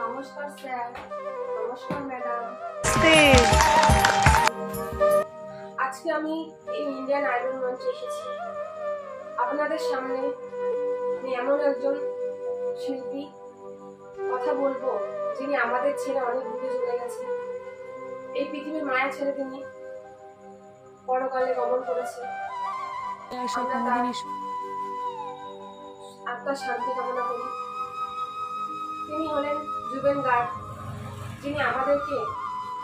নমস্কার স্যার নমস্কার ম্যাডাম। আজকে আমি এই ইন্ডিয়ান আইডল মঞ্চে এসেছি। আপনাদের সামনে আমি এমন একজন শিল্পী কথা বলব যিনি আমাদের ছেলে অনেক দূরে চলে গেছে এই পৃথিবীর মায়া ছেড়ে তিনি পরকালে গমন করেছে আমরা তার আত্মার শান্তি কামনা করি। তিনি হলেন জুবেন গার্গ যিনি আমাদেরকে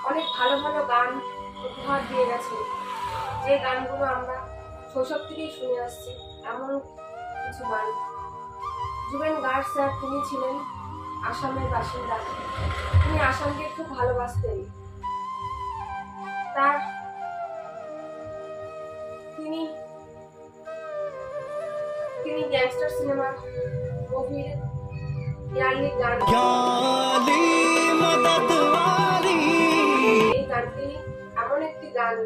অনেক ভালো ভালো গান উপহার দিয়ে গেছেন। যে গানগুলো আমরা শৈশব থেকেই শুনে আসছি, এমন কিছু গান। জুবেন গার্গ স্যার তিনি ছিলেন আসামের বাসিন্দা। তিনি আসামকে খুব ভালোবাসতেন। তার গ্যাংস্টার সিনেমা মুভির ইয়ারলি গান। এই গানটি এমন একটি গান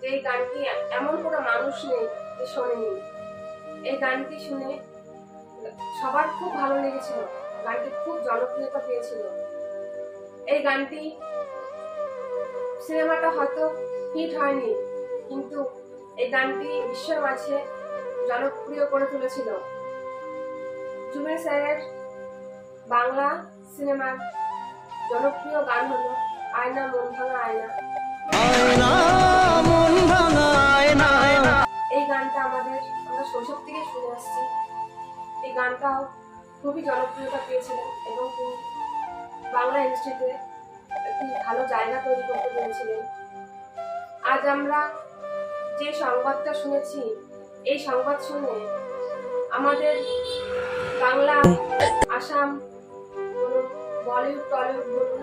যে গানটি এমন কোনো মানুষ নেই যে শোনেনি। এই গানটি শুনে সবার খুব ভালো লেগেছিল গানটি খুব জনপ্রিয়তা পেয়েছিল। এই গানটি সিনেমাটা হয়তো হিট হয়নি কিন্তু এই গানটি বিশ্বের মাঝে জনপ্রিয় করে তুলেছিল। জুমের স্যারের বাংলা সিনেমার জনপ্রিয় গান হল আয়না মন ভাঙা আয়না। এই গানটা আমাদের আমরা শৈশব থেকে শুনে আসছি। এই গানটাও খুবই জনপ্রিয়তা পেয়েছিলেন এবং তিনি বাংলা ইন্ডাস্ট্রিতে একটি ভালো জায়গা তৈরি করতে পেরেছিলেন। আজ আমরা যে সংবাদটা শুনেছি এই সংবাদ শুনে আমাদের বাংলা, আসাম বলিউড, টলিউড বলুন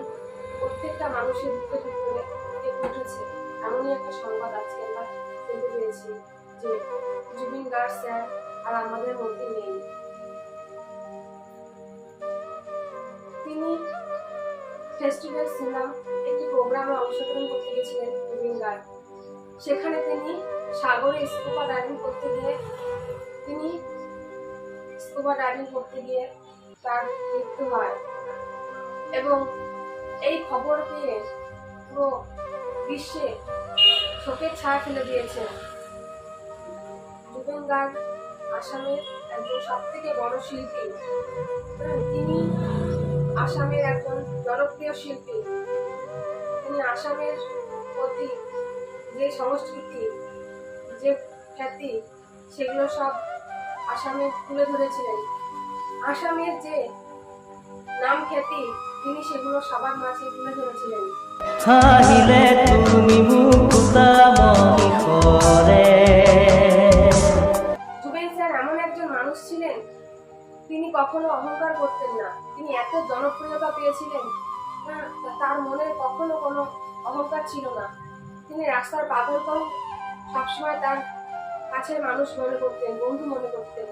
প্রত্যেকটা মানুষের ভিতরে কেঁপে উঠেছে। এমনই একটা সংবাদ আজকে আমরা পেতে পেরেছি যে জুবিন গার্ড স্যার আর আমাদের মধ্যে নেই। তিনি ফেস্টিভ্যাল সিনেমা একটি প্রোগ্রামে অংশগ্রহণ করতে গেছিলেন জুবিন গার্ড সেখানে তিনি সাগরে স্কুবা ডাইভিং করতে গিয়ে, তিনি স্কুবা ডাইভিং করতে গিয়ে তার মৃত্যু হয়। এবং এই খবর পেয়ে পুরো বিশ্বে শোকের ছায়া ফেলে দিয়েছে। জুবেন গার্গ আসামের একজন সব থেকে বড় শিল্পী। তিনি আসামের একজন জনপ্রিয় শিল্পী। তিনি আসামের প্রতি যে সংস্কৃতি যে খ্যাতি সেগুলো সব আসামে তুলে ধরেছিলেন। আসামের যে নাম খ্যাতি তিনি সেগুলো সবার মাঝে তুলে ধরেছিলেন। হাহিলে তুমি মুকুতা মহি করে। জুবেন স্যার এমন একজন মানুষ ছিলেন তিনি কখনো অহংকার করতেন না। তিনি এত জনপ্রিয়তা পেয়েছিলেন হ্যাঁ, তার মনে কখনো কোনো অহংকার ছিল না। তিনি রাস্তার পাগলকেও সবসময় তার কাছের মানুষ মনে করতেন, বন্ধু মনে করতেন।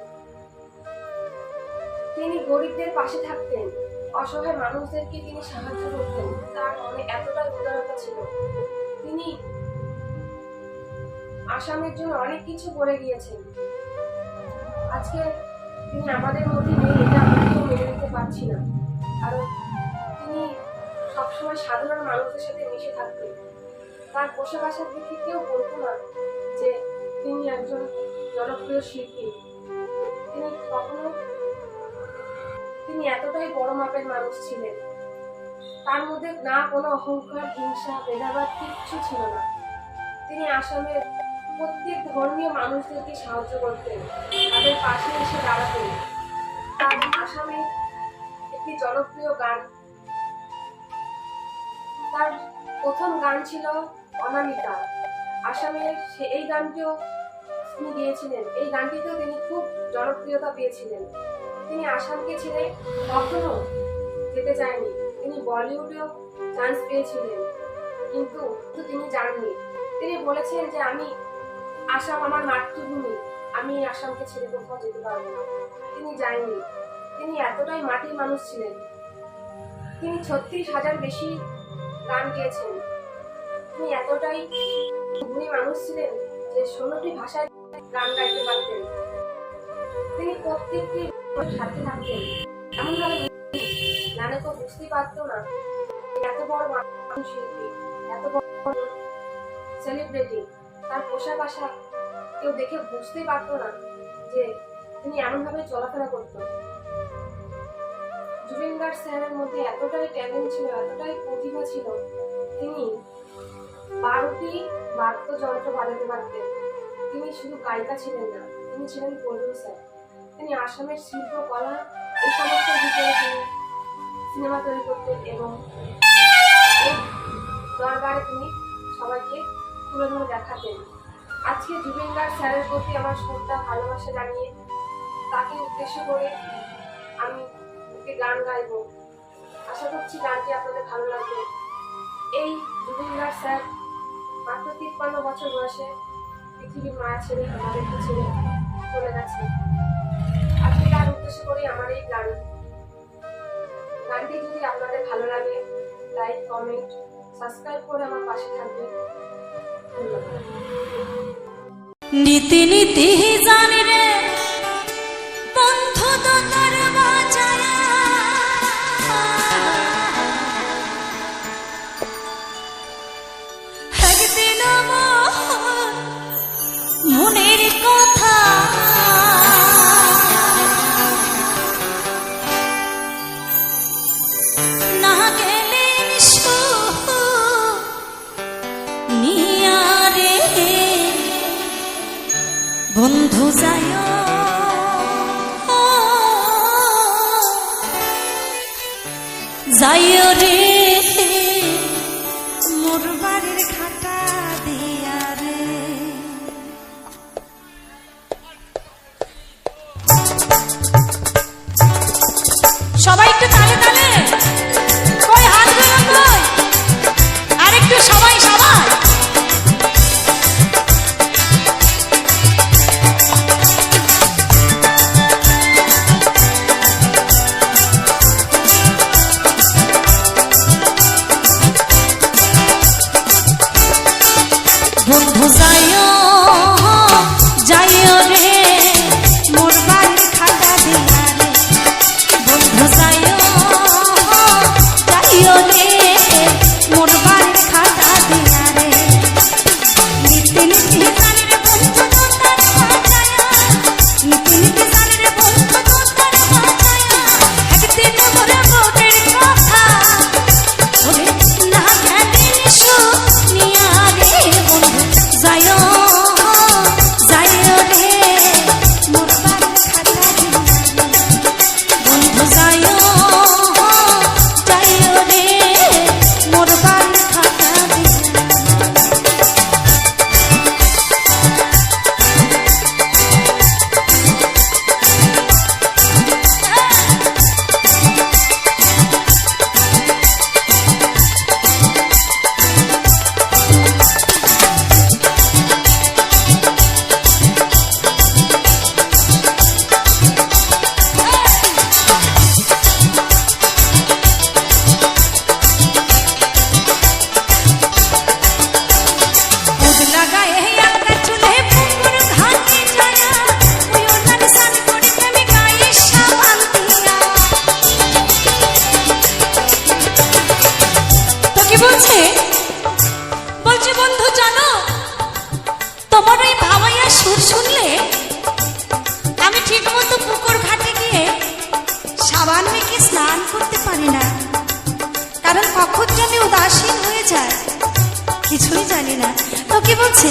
তিনি গরিবদের পাশে থাকতেন, অসহায় মানুষদেরকে তিনি সাহায্য করতেন। তার মনে এতটাই উদারতা ছিল। তিনি আসামের জন্য অনেক কিছু করে গিয়েছেন। আজকে তিনি আমাদের মধ্যে নেই, এটা আমরা কেউ মেনে নিতে পারছি না। কারণ তিনি সবসময় সাধারণ মানুষের সাথে মিশে থাকতেন। তার পোশাক দেখে কেউ বলতো না যে তিনি একজন জনপ্রিয় শিল্পী। তিনি কখনো তিনি এতটাই বড় মাপের মানুষ ছিলেন। তার মধ্যে না কোনো অহংকার, হিংসা, ভেদাভেদ কিচ্ছু ছিল না। তিনি আসামের প্রত্যেক ধর্মীয় মানুষদেরকে সাহায্য করতেন, তাদের পাশে এসে দাঁড়াতেন। তার আসামে একটি জনপ্রিয় গান তার প্রথম গান ছিল অনামিকা। আসামের সে এই গানটিও তিনি গিয়েছিলেন। এই গানটিতেও তিনি খুব জনপ্রিয়তা পেয়েছিলেন। তিনি আসামকে ছেড়ে কখনো যেতে চায়নি তিনি বলিউডেও চান্স পেয়েছিলেন। কিন্তু তিনি যাননি। তিনি বলেছেন যে, আমি আসাম, আমার মাতৃভূমি। আমি আসামকে ছেড়ে কোথাও যেতে পারব না। তিনি যায়নি তিনি এতটাই মাটির মানুষ ছিলেন। তিনি ছত্রিশ হাজার বেশি গান গেয়েছেন। তিনি এতটাই গুণী মানুষ ছিলেন যে ষোলোটি ভাষায় গান গাইতে পারতেন। তিনি প্রত্যেকটি সাথে থাকতেন। এমনভাবে নানে তো বুঝতেই পারতো না এত বড় মানুষ শিল্পী, এত বড় সেলিব্রিটি তার পোশাক আশাক কেউ দেখে বুঝতেই পারতো না যে তিনি এমনভাবে চলাফেরা করতো। জুবিন গার্গ স্যারের মধ্যে এতটাই ট্যালেন্ট ছিল, এতটাই প্রতিভা ছিল, তিনি বারোটি বাদ্যযন্ত্র বাজাতে পারতেন তিনি শুধু গায়িকা ছিলেন না, তিনি ছিলেন প্রডিউসার তিনি আসামের শিল্পকলা এই সমস্ত বিষয়ে তিনি সিনেমা তৈরি করতেন এবং দরবারে তিনি সবাইকে তুলে ধরে দেখাতেন। আজকে জুবিন গার্গ স্যারের প্রতি আমার শ্রদ্ধা, ভালোবাসা জানিয়ে তাকে উদ্দেশ্য করে আমি একটি গান গাইবো। আশা করছি গানটি আপনাদের ভালো লাগবে। এই জুবিন গার্গ স্যার মাত্র তিপ্পান্ন বছর বয়সে পৃথিবীর মায়া ছেড়ে আমাদের ছেড়ে চলে গেছে। আজকে তার উদ্দেশ্য করি আমার এই গান গানটি যদি আপনাদের ভালো লাগে লাইক কমেন্ট সাবস্ক্রাইব করে আমার পাশে থাকবে ধন্যবাদ। নীতি নীতি জানি বন্ধু যায় যায় রে। নীতি যায় কিছুই জানি না। তো কি বলছে?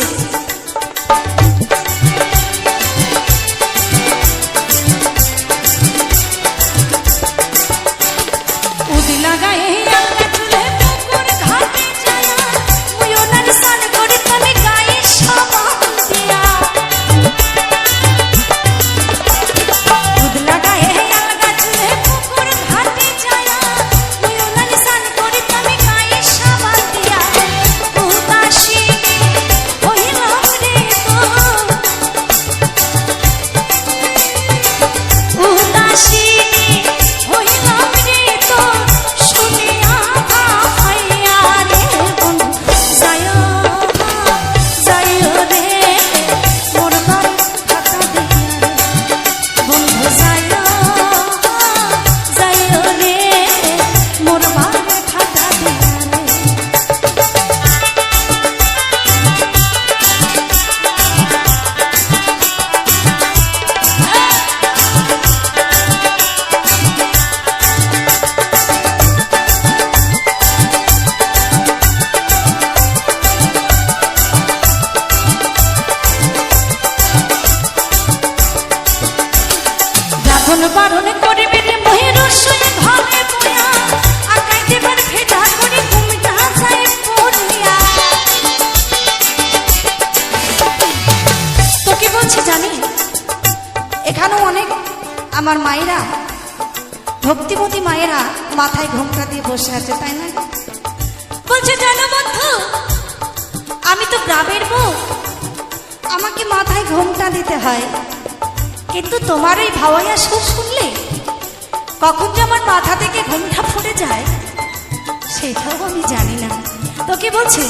আমার মায়েরা, ভক্তিমতী মায়েরা মাথায় ঘোমটা দিয়ে বসে আছে, তাই না? বলছে, জানো আমি তো গ্রামের বউ। আমাকে মাথায় ঘোমটা দিতে হয়। কিন্তু তোমার এই ভাওয়াইয়া সুর শুনলে কখন যে আমার মাথা থেকে ঘোমটা ফুটে যায়, সেটাও আমি জানি না। তো কি বলছে?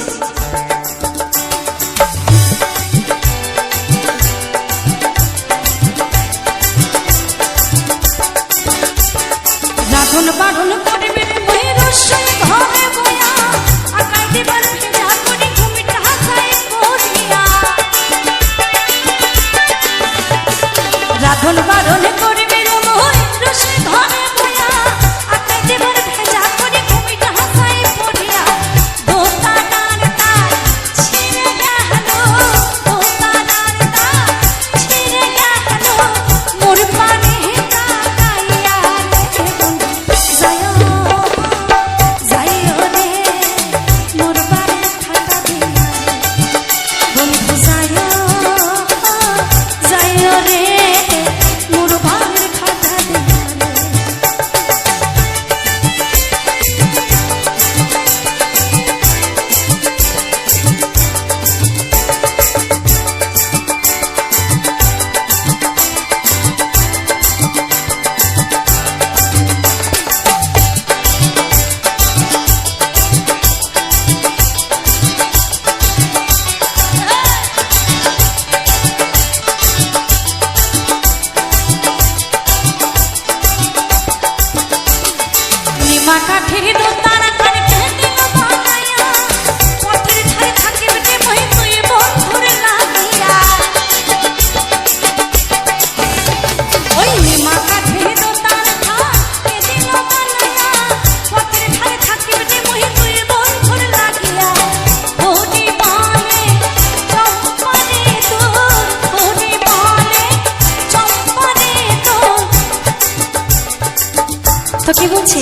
তো কি বলছে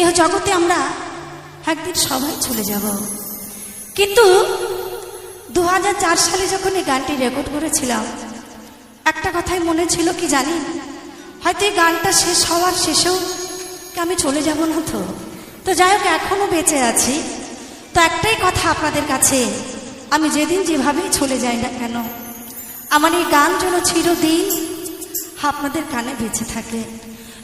এ জগতে আমরা একদিন সবাই চলে যাব। কিন্তু দু হাজার চার সালে যখন এই গানটি রেকর্ড করেছিলাম, একটা কথাই মনে ছিল কি জানি হয়তো এই গানটা শেষ হওয়ার শেষেও আমি চলে যাব না তো? তো যাই হোক এখনও বেঁচে আছি। তো একটাই কথা আপনাদের কাছে, আমি যেদিন যেভাবেই চলে যাই না কেন, আমার এই গান যেন চিরদিন আপনাদের কানে বেঁচে থাকে।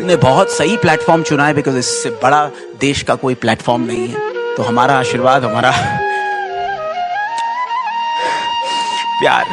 ने बहुत सही प्लेटफॉर्म चुना है बिकॉज़ इससे बड़ा देश का कोई प्लेटफॉर्म नहीं है। तो हमारा आशीर्वाद, हमारा प्यार